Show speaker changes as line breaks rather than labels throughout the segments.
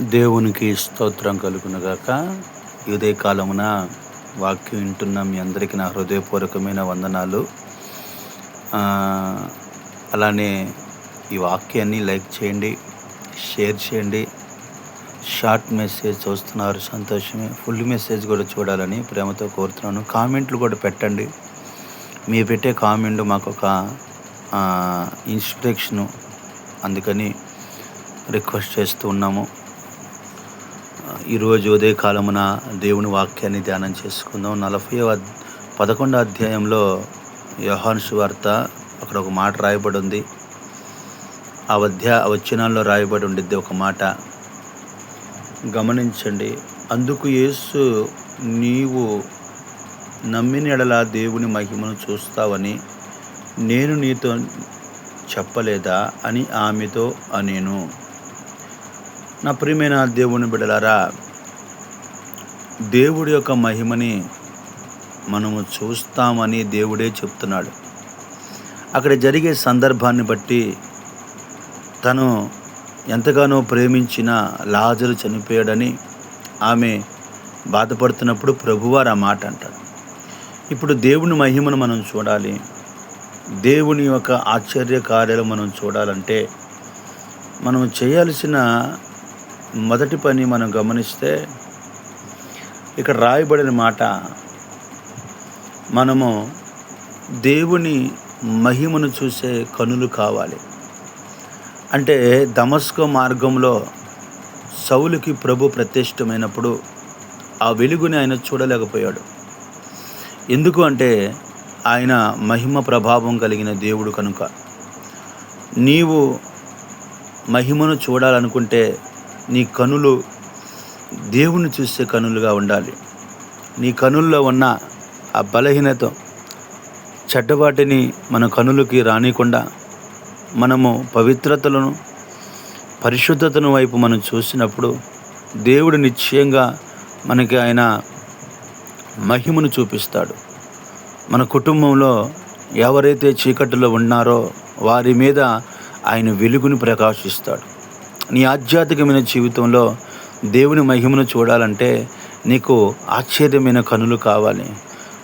దేవునికి స్తోత్రం కలుగునగాక. ఇదే కాలమున వాక్యం వింటున్న మీ అందరికీ నా హృదయపూర్వకమైన వందనాలు. అలానే ఈ వాక్యాన్ని లైక్ చేయండి షేర్ చేయండి. షార్ట్ మెసేజ్ చూస్తున్నారు సంతోషమే. ఫుల్ మెసేజ్ కూడా చూడాలని ప్రేమతో కోరుతున్నాను. కామెంట్లు కూడా పెట్టండి. మీరు పెట్టే కామెంట్ మాకు ఒక ఇన్స్పిరేషను. అందుకని రిక్వెస్ట్ చేస్తూ ఉన్నాము. ఈరోజు ఉదయ కాలమున దేవుని వాక్యాన్ని ధ్యానం చేసుకుందాం. నలభై పదకొండో అధ్యాయంలో యోహాను వార్త అక్కడ ఒక మాట రాయబడి ఉంది ఆ అధ్యా వచనాల్లో రాయబడి ఉండిద్ది ఒక మాట. గమనించండి అందుకు యేసు నీవు నమ్మిన ఎడలా దేవుని మహిమను చూస్తావని నేను నీతో చెప్పలేదా అని ఆమెతో అనేను. నా ప్రియమైన దేవుని బిడలారా దేవుడి యొక్క మహిమని మనము చూస్తామని దేవుడే చెప్తున్నాడు. అక్కడ జరిగే సందర్భాన్ని బట్టి తను ఎంతగానో ప్రేమించిన లాజరు చనిపోయాడని ఆమె బాధపడుతున్నప్పుడు ప్రభువారు ఆ మాట అంటాడు. ఇప్పుడు దేవుని మహిమను మనం చూడాలి. దేవుని యొక్క ఆశ్చర్య కార్యాలు మనం చూడాలంటే మనం చేయాల్సిన మొదటి పని మనం గమనిస్తే ఇక్కడ రాయబడిన మాట మనము దేవుని మహిమను చూసే కనులు కావాలి. అంటే దమస్కో మార్గంలో సౌలుకి ప్రభు ప్రతిష్టమైనప్పుడు ఆ వెలుగుని ఆయన చూడలేకపోయాడు. ఎందుకు అంటే ఆయన మహిమ ప్రభావం కలిగిన దేవుడు కనుక. నీవు మహిమను చూడాలనుకుంటే నీ కనులు దేవుని చూసే కనులుగా ఉండాలి. నీ కనుల్లో ఉన్న ఆ బలహీనత చెడ్డవాటిని మన కనులకి రానికుండా మనము పవిత్రతలను పరిశుద్ధతను వైపు మనం చూసినప్పుడు దేవుడు నిశ్చయంగా మనకి ఆయన మహిమను చూపిస్తాడు. మన కుటుంబంలో ఎవరైతే చీకటిలో ఉన్నారో వారి మీద ఆయన వెలుగుని ప్రకాశిస్తాడు. నీ ఆధ్యాత్మికమైన జీవితంలో దేవుని మహిమను చూడాలంటే నీకు ఆశ్చర్యమైన కనులు కావాలి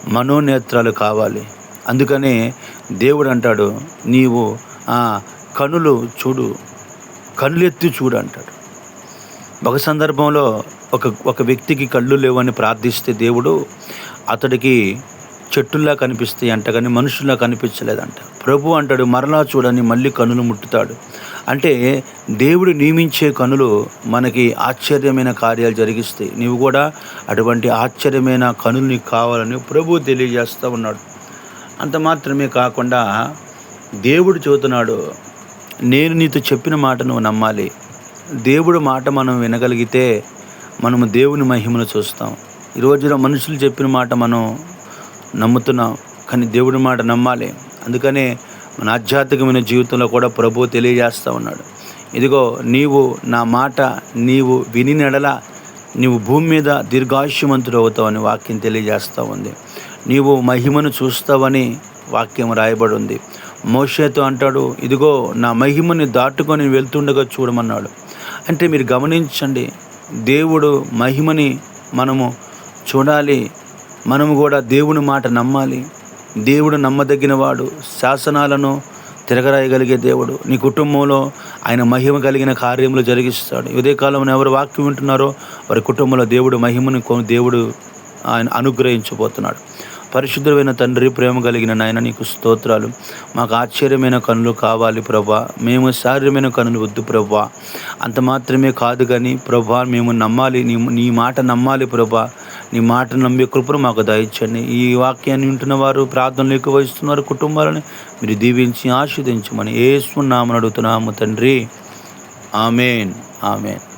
మనోనేత్రాలు కావాలి. అందుకనే దేవుడు అంటాడు నీవు ఆ కనులు చూడు కళ్ళెత్తి చూడు అంటాడు. ఒక సందర్భంలో ఒక ఒక వ్యక్తికి కళ్ళు లేవని ప్రార్థిస్తే దేవుడు అతడికి చెట్టుల్లా కనిపిస్తాయి అంట కానీ మనుషుల్లా కనిపించలేదంట. ప్రభు అంటాడు మరలా చూడని మళ్ళీ కనులు ముట్టుతాడు. అంటే దేవుడు నియమించే కనులు మనకి ఆశ్చర్యమైన కార్యాలు జరిగిస్తాయి. నీవు కూడా అటువంటి ఆశ్చర్యమైన కనులు నీకు కావాలని ప్రభు తెలియజేస్తూ ఉన్నాడు. అంత మాత్రమే కాకుండా దేవుడు చూతున్నాడు నేను నీతో చెప్పిన మాట నువ్వు నమ్మాలి. దేవుడు మాట మనం వినగలిగితే మనము దేవుని మహిమను చూస్తాం. ఈ రోజున మనుషులు చెప్పిన మాట మనం నమ్ముతున్నాం కానీ దేవుడి మాట నమ్మాలి. అందుకనే మన ఆధ్యాత్మికమైన జీవితంలో కూడా ప్రభు తెలియజేస్తూ ఉన్నాడు. ఇదిగో నీవు నా మాట నీవు విని నెడల నీవు భూమి మీద దీర్ఘాయుష్యమంతుడు అవుతావని వాక్యం తెలియజేస్తూ ఉంది. నీవు మహిమను చూస్తావని వాక్యం రాయబడి ఉంది. మోషేతో అంటాడు ఇదిగో నా మహిమని దాటుకొని వెళ్తుండగా చూడమన్నాడు. అంటే మీరు గమనించండి దేవుడు మహిమని మనము చూడాలి మనము కూడా దేవుని మాట నమ్మాలి. దేవుడు నమ్మదగినవాడు శాసనాలను తిరగరాయగలిగే దేవుడు. నీ కుటుంబంలో ఆయన మహిమ కలిగిన కార్యములు జరిగిస్తాడు. ఇదే కాలంలో ఎవరు వాక్యం వింటున్నారో వారి కుటుంబంలో దేవుడు మహిమను దేవుడు ఆయన అనుగ్రహించబోతున్నాడు. పరిశుద్ధమైన తండ్రి ప్రేమ కలిగిన నాయన నీకు స్తోత్రాలు. మాకు ఆశ్చర్యమైన కనులు కావాలి ప్రభా. మేము శారీరమైన కనులు వద్దు ప్రభా. అంత మాత్రమే కాదు కానీ ప్రభా మేము నమ్మాలి. నీ నీ మాట నమ్మాలి ప్రభా. నీ మాట నమ్మే కృపను మాకు దయచండి ఈ వాక్యాన్ని వింటున్న వారు ప్రార్థనలు ఎక్కువ వహిస్తున్నారు కుటుంబాలని మీరు దీవించి ఆస్వాదించమని ఏసునామని అడుగుతున్నాము తండ్రి. ఆమెన్. ఆమెన్.